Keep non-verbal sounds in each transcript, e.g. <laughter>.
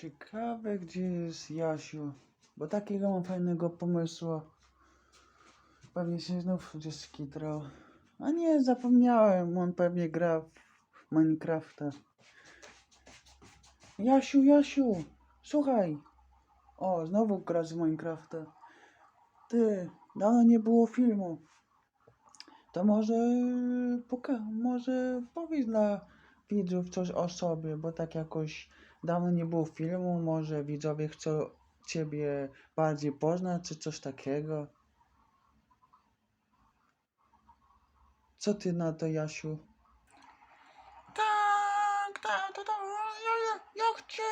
Ciekawe, gdzie jest Jasiu, bo takiego mam fajnego pomysłu. Pewnie się znów gdzieś skitrał. A nie, zapomniałem, on pewnie gra w Minecrafta. Jasiu, Jasiu, słuchaj. O, znowu gra z Minecrafta. Ty, dawno nie było filmu. To może poka- może powiedz dla widzów coś o sobie, bo tak jakoś dawno nie było filmu, może widzowie chcą ciebie bardziej poznać, czy coś takiego. Co ty na to, Jasiu? Tak, tak, tak. Ja, ja, ja chcę,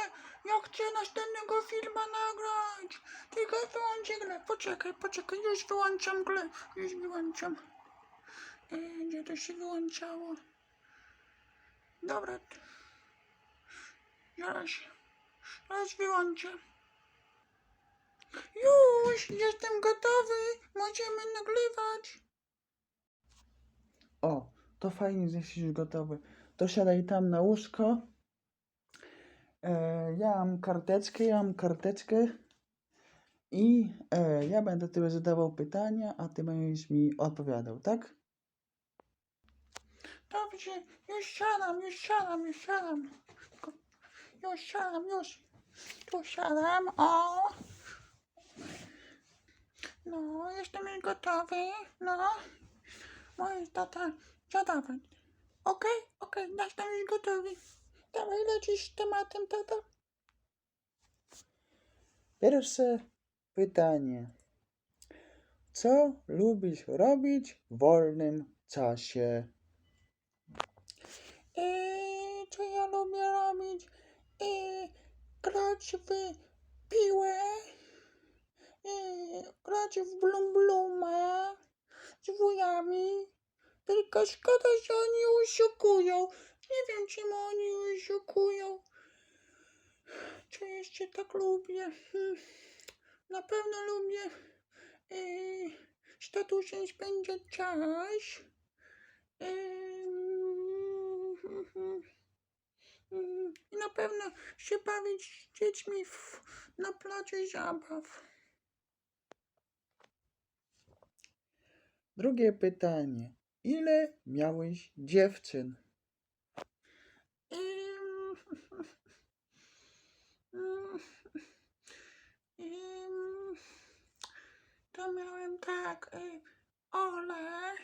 ja chcę następnego filma nagrać. Tylko wyłączę grę. Poczekaj, poczekaj, już wyłączam grę. Już wyłączam. E, gdzie to się wyłączało? Dobra. Zaraz. Zaraz wyłączę. Już, jestem gotowy. Możemy nagrywać. O, to fajnie, że jesteś już gotowy. To siadaj tam na łóżko. E, ja mam karteczkę, ja mam karteczkę. I e, ja będę tobie zadawał pytania, a ty będziesz mi odpowiadał, tak? Dobrze, już siadam, już siadam, już siadam. Już siadam, już. Tu siadam, o. No, jestem już gotowy, no. Możesz tata zadawać. Okej, okej, jestem już gotowy. Dawaj, lecisz tematem, tata. Pierwsze pytanie. Co lubisz robić w wolnym czasie? Eee, co ja lubię robić? Eee, grać w piłę, eee, grać w blum bluma z wujami. Tylko szkoda, że oni oszukują. Nie wiem, czemu oni oszukują. Co jeszcze tak lubię? Hmm. Na pewno lubię eee, z tatusiem spędzać czas. Em, I na pewno się bawić z dziećmi w, na placu zabaw. Drugie pytanie. Ile miałeś dziewczyn? Em, em, <laughs> To miałem tak. e, Ole,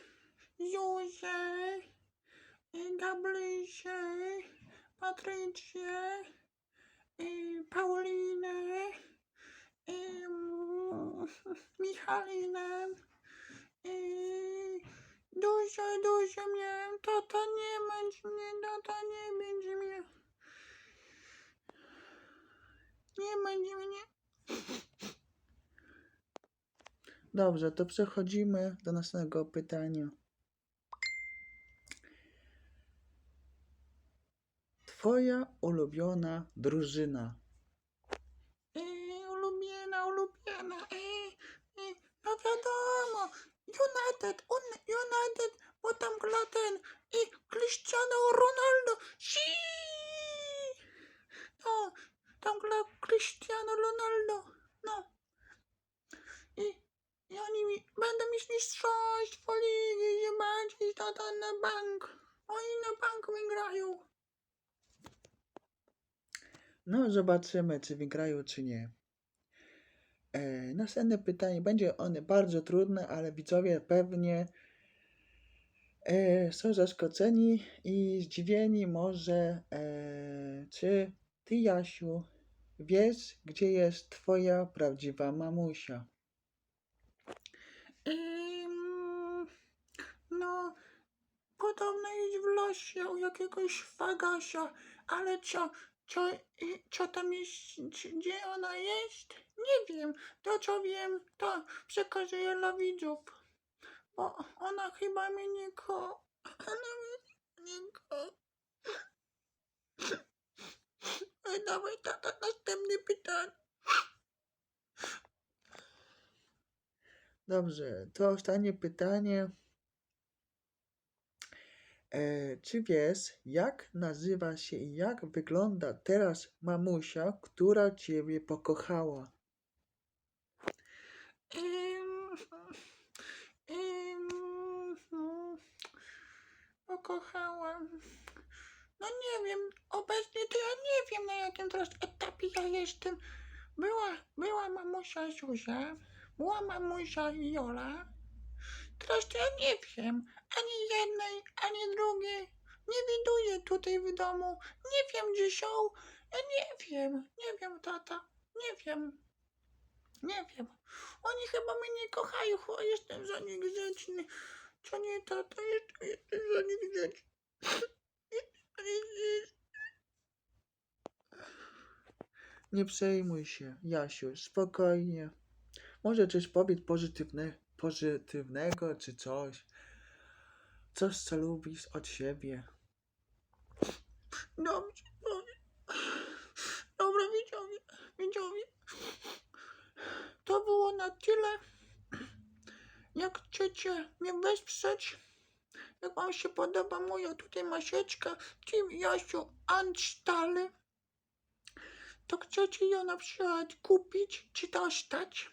Józę, e, Gabrysię, Patrycję, e, Paulinę, Michalinę. Dużo, dużo miałem. Tata nie będzie mnie, tata nie będzie mnie. Nie będzie mnie. Dobrze, to przechodzimy do następnego pytania. Twoja ulubiona drużyna. I ulubiona, ulubiona. I, no wiadomo. United, un, United, bo tam gra i Cristiano Ronaldo. Si! No, tam gra Cristiano Ronaldo. No. I, i oni mi, będą mieć mistrzostwo ligi, zobaczyć to tam na bank. Oni na bank wygrają. No, zobaczymy, czy wygrają, czy nie. E, następne pytanie. Będzie one bardzo trudne, ale widzowie pewnie e, są zaskoczeni i zdziwieni może, e, czy ty, Jasiu, wiesz, gdzie jest twoja prawdziwa mamusia? No, podobno jest w losie u jakiegoś fagasia, ale co, co, i- co tam jest, gdzie ona jest? Nie wiem, to co wiem, to przekazuję dla widzów, bo ona chyba mnie nie ko... Ona mnie nie ko... Ej, Dawaj, tata, następne pytanie. Dobrze, to ostatnie pytanie. E, czy wiesz, jak nazywa się i jak wygląda teraz mamusia, która ciebie pokochała? Ym, mm, pokochałam. No nie wiem, obecnie to ja nie wiem na jakim teraz etapie ja jestem. Była, była mamusia Zuzia, była mamusia Jola. To ja nie wiem, ani jednej, ani drugiej. Nie widuję tutaj w domu, nie wiem gdzie są. Ja nie wiem, nie wiem tata, nie wiem. Nie wiem. Oni chyba mnie nie kochają, chyba jestem za nich grzeczny. Co nie tata, jestem, jestem za nich grzeczny. Nie przejmuj się, Jasiu, spokojnie. Może coś powiedz pozytywne, pozytywnego czy coś. Coś, co lubisz od siebie. Dobrze, dobrze. Dobra, widzowie, widzowie. To było na tyle. Jak chcecie mnie wesprzeć, jak wam się podoba moja tutaj maseczka Team Jasiu Anstale, to chcecie ją na przykład kupić czy dostać,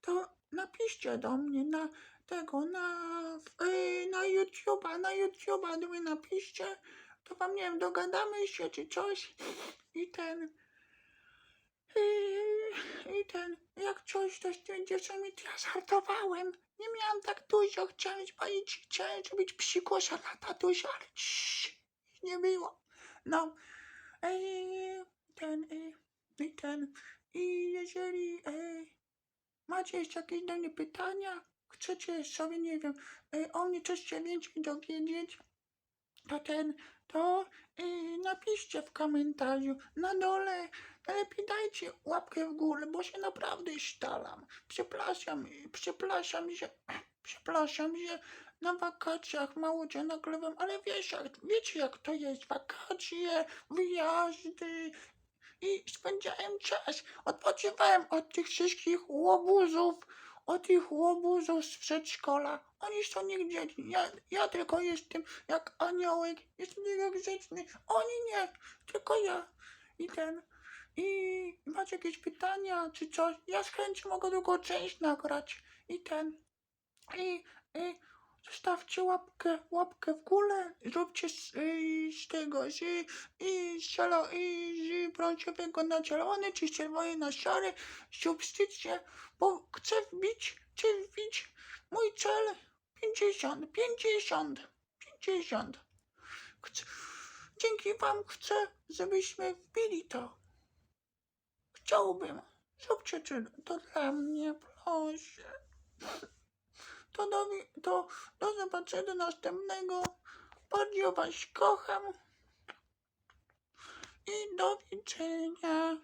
to napiszcie do mnie na tego, na, yy, na YouTube'a, na YouTube'a do mnie napiszcie, to wam nie wiem, dogadamy się czy coś i ten i, i ten, jak coś to dziewczynami, to ja żartowałem. Nie miałam tak dużo, chciałem powiedzieć, chciałem zrobić psikusa lata dużo, ale ciii, nie było. No, i ten, i, i ten, i jeżeli e, macie jeszcze jakieś do mnie pytania, chcecie sobie, nie wiem, e, o mnie coś się więcej dowiedzieć, to ten, to y, napiszcie w komentarzu na dole. Lepiej dajcie łapkę w górę, bo się naprawdę staram. Przepraszam, y, przepraszam, że, przepraszam, że na wakacjach mało cię nagrywam, ale wiesz, jak, wiecie jak to jest, wakacje, wyjazdy spędzałem czas, odpoczywałem od tych wszystkich łobuzów, od tych łobuzów z przedszkola. Oni są niegrzeczni, ja, ja tylko jestem jak aniołek, jestem tylko grzeczny, oni nie, tylko ja. I ten, i macie jakieś pytania czy coś, ja z chęcią mogę tylko część nagrać. I ten, i, i zostawcie łapkę, łapkę w górę, zróbcie z, y, z tego, z, i z, zielo, i z brązowego na zielony, czy z czerwony na szary, substycje, bo chcę wbić, chcę wbić mój cel 50, 50, 50. Chcę, dzięki wam chcę, żebyśmy wbili to. Chciałbym. Zróbcie to dla mnie, proszę. To do, to do zobaczenia następnego. Bardzo was kocham. I do widzenia.